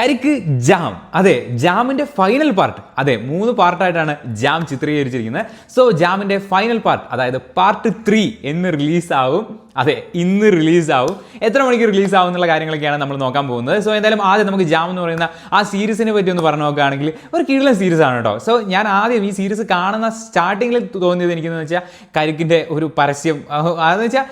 കരിക്ക് ജാം. അതെ ജാമിന്റെ final part അതെ മൂന്ന് പാർട്ടായിട്ടാണ് ജാം ചിത്രീകരിച്ചിരിക്കുന്നത്. സോ ജാമിന്റെ ഫൈനൽ പാർട്ട് അതായത് പാർട്ട് ത്രീ എന്ന് റിലീസ് റിലീസാവും അതെ ഇന്ന് റിലീസ് ആവും എത്ര മണിക്ക് റിലീസ് ആവും എന്നുള്ള കാര്യങ്ങളൊക്കെയാണ് നമ്മൾ നോക്കാൻ പോകുന്നത്. സോ എന്തായാലും ആദ്യം നമുക്ക് ജാം എന്ന് പറയുന്ന ആ സീരീസിനെ പറ്റി ഒന്ന് പറഞ്ഞു നോക്കുകയാണെങ്കിൽ ഒരു കീഴിലെ സീരീസ് ആണ് കേട്ടോ. സോ ഞാൻ ആദ്യം ഈ സീരീസ് കാണുന്ന സ്റ്റാർട്ടിങ്ങിൽ തോന്നിയത് എനിക്കെന്ന് വെച്ചാൽ കരിക്കിന്റെ ഒരു പരസ്യം. അതെന്ന് വെച്ചാൽ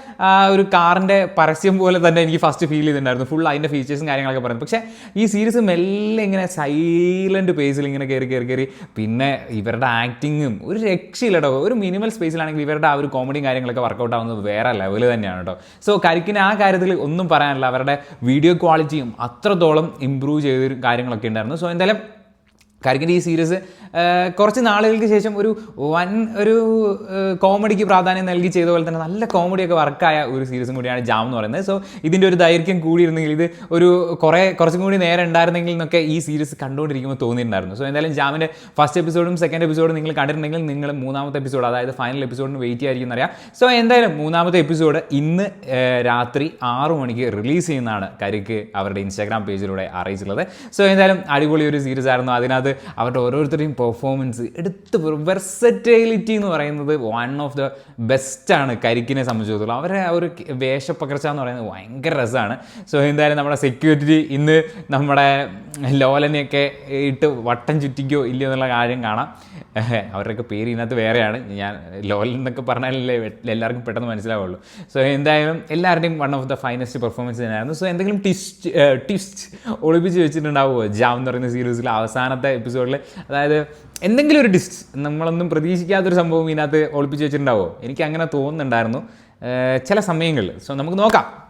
ഒരു കാറിന്റെ പരസ്യം പോലെ തന്നെ എനിക്ക് ഫസ്റ്റ് ഫീൽ ചെയ്തിട്ടുണ്ടായിരുന്നു. ഫുൾ അതിന്റെ ഫീച്ചേഴ്സും കാര്യങ്ങളൊക്കെ പറയുന്നത്. പക്ഷേ ഈ സീരീസ് മെല്ലെ ഇങ്ങനെ സൈലന്റ് പേസിൽ ഇങ്ങനെ കയറി കയറി കയറി പിന്നെ ഇവരുടെ ആക്ടിങ്ങും ഒരു രക്ഷയില്ല കേട്ടോ. ഒരു മിനിമൽ സ്പേസിലാണെങ്കിൽ ഇവരുടെ ആ ഒരു കോമഡിയും കാര്യങ്ങളൊക്കെ വർക്കൗട്ട് ആവുന്നത് വേറെ ലെവൽ തന്നെയാണ് കേട്ടോ സോ കരിക്കിന് ആ കാര്യത്തിൽ ഒന്നും പറയാനില്ല. അവരുടെ വീഡിയോ ക്വാളിറ്റിയും അത്രത്തോളം ഇമ്പ്രൂവ് ചെയ്ത കാര്യങ്ങളൊക്കെ ഉണ്ടായിരുന്നു. സോ എന്തായാലും കരിക്കിന്റെ ഈ സീരീസ് കുറച്ച് നാളുകൾക്ക് ശേഷം ഒരു വൻ ഒരു കോമഡിക്ക് പ്രാധാന്യം നൽകി ചെയ്ത പോലെ തന്നെ നല്ല കോമഡിയൊക്കെ വർക്കായ ഒരു സീരീസും കൂടിയാണ് ജാം എന്ന് പറയുന്നത്. സോ ഇതിന്റെ ഒരു ദൈർഘ്യം കൂടിയിരുന്നെങ്കിൽ ഇത് ഒരു കുറേ കുറച്ചും കൂടി നേരെ ഉണ്ടായിരുന്നെങ്കിൽ എന്നൊക്കെ ഈ സീരീസ് കണ്ടുകൊണ്ടിരിക്കുമ്പോൾ തോന്നിയിട്ടുണ്ടായിരുന്നു. സോ എന്തായാലും ജാമിന്റെ ഫസ്റ്റ് എപ്പിസോഡും സെക്കൻഡ് എപ്പിസോഡും നിങ്ങൾ കണ്ടിട്ടുണ്ടെങ്കിൽ നിങ്ങൾ മൂന്നാമത്തെ എപ്പിസോഡ് അതായത് ഫൈനൽ എപ്പിസോഡിന് വെയിറ്റ് ചെയ്യായിരിക്കും അറിയാം. സോ എന്തായാലും മൂന്നാമത്തെ എപ്പിസോഡ് ഇന്ന് രാത്രി ആറു മണിക്ക് റിലീസ് ചെയ്യുന്നതാണ് കരിക്ക് അവരുടെ ഇൻസ്റ്റാഗ്രാം പേജിലൂടെ അറിയിച്ചിട്ടുള്ളത്. സോ എന്തായാലും അടിപൊളി ഒരു സീരീസ് ആയിരുന്നു അതിനകത്ത് അവരുടെ ഓരോരുത്തരുടെയും പെർഫോമൻസ് എടുത്ത് വെർസറ്റൈലിറ്റി എന്ന് പറയുന്നത് വൺ ഓഫ് ദ ബെസ്റ്റാണ് കരിക്കിനെ സംബന്ധിച്ചിടത്തോളം. അവരെ ആ ഒരു വേഷപ്പകർച്ച എന്ന് പറയുന്നത് ഭയങ്കര രസമാണ്. സോ എന്തായാലും നമ്മുടെ സെക്യൂരിറ്റി ഇന്ന് നമ്മുടെ ലോലനെയൊക്കെ ഇട്ട് വട്ടം ചുറ്റിക്കോ ഇല്ലയോ എന്നുള്ള കാര്യം കാണാം. അവരുടെയൊക്കെ പേര് ഇതിനകത്ത് വേറെയാണ്. ഞാൻ ലോലൻ എന്നൊക്കെ പറഞ്ഞാലല്ലേ എല്ലാവർക്കും പെട്ടെന്ന് മനസ്സിലാവുള്ളൂ. സോ എന്തായാലും എല്ലാവരുടെയും one of the finest performance തന്നെയായിരുന്നു. സോ എന്തെങ്കിലും ട്വിസ്റ്റ് ട്വിസ്റ്റ് ഒളിപ്പിച്ച് വെച്ചിട്ടുണ്ടാവുമോ? ജാം എന്ന് പറയുന്ന സീരീസിൽ അവസാനത്തെ എപ്പിസോഡിൽ അതായത് എന്തെങ്കിലും ഒരു ടിസ്റ്റ് നമ്മളൊന്നും പ്രതീക്ഷിക്കാത്തൊരു സംഭവം ഇതിനകത്ത് ഒളിപ്പിച്ച് വെച്ചിട്ടുണ്ടാവുമോ? എനിക്ക് അങ്ങനെ തോന്നുന്നുണ്ടായിരുന്നു. ചില സമയങ്ങളിൽ. സോ നമുക്ക് നോക്കാം.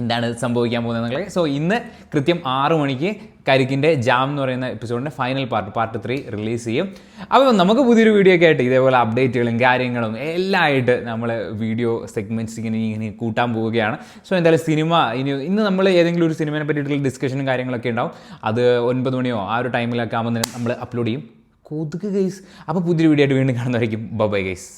എന്താണ് സംഭവിക്കാൻ പോകുന്നത് സോ ഇന്ന് കൃത്യം ആറു മണിക്ക് കരിക്കിന്റെ ജാം എന്ന് പറയുന്ന എപ്പിസോഡിന്റെ final part part three release ചെയ്യും. അപ്പോൾ നമുക്ക് പുതിയൊരു വീഡിയോ ഒക്കെ ആയിട്ട് ഇതേപോലെ അപ്ഡേറ്റുകളും കാര്യങ്ങളും എല്ലാം ആയിട്ട് നമ്മൾ വീഡിയോ സെഗ്മെന്റ്സ് ഇങ്ങനെ ഇങ്ങനെ കൂട്ടാൻ പോവുകയാണ്. സോ എന്തായാലും സിനിമ ഇനി ഇന്ന് നമ്മൾ ഏതെങ്കിലും ഒരു സിനിമയെ പറ്റിയിട്ടുള്ള ഡിസ്കഷനും കാര്യങ്ങളൊക്കെ ഉണ്ടാവും. അത് ഒൻപത് മണിയോ ആ ഒരു ടൈമിലൊക്കെ ആകുമ്പോൾ നമ്മൾ അപ്ലോഡ് ചെയ്യും. കൊതുക് ഗൈസ് അപ്പോൾ പുതിയൊരു വീഡിയോ ആയിട്ട് വീണ്ടും കാണുന്നതായിരിക്കും. Bye guys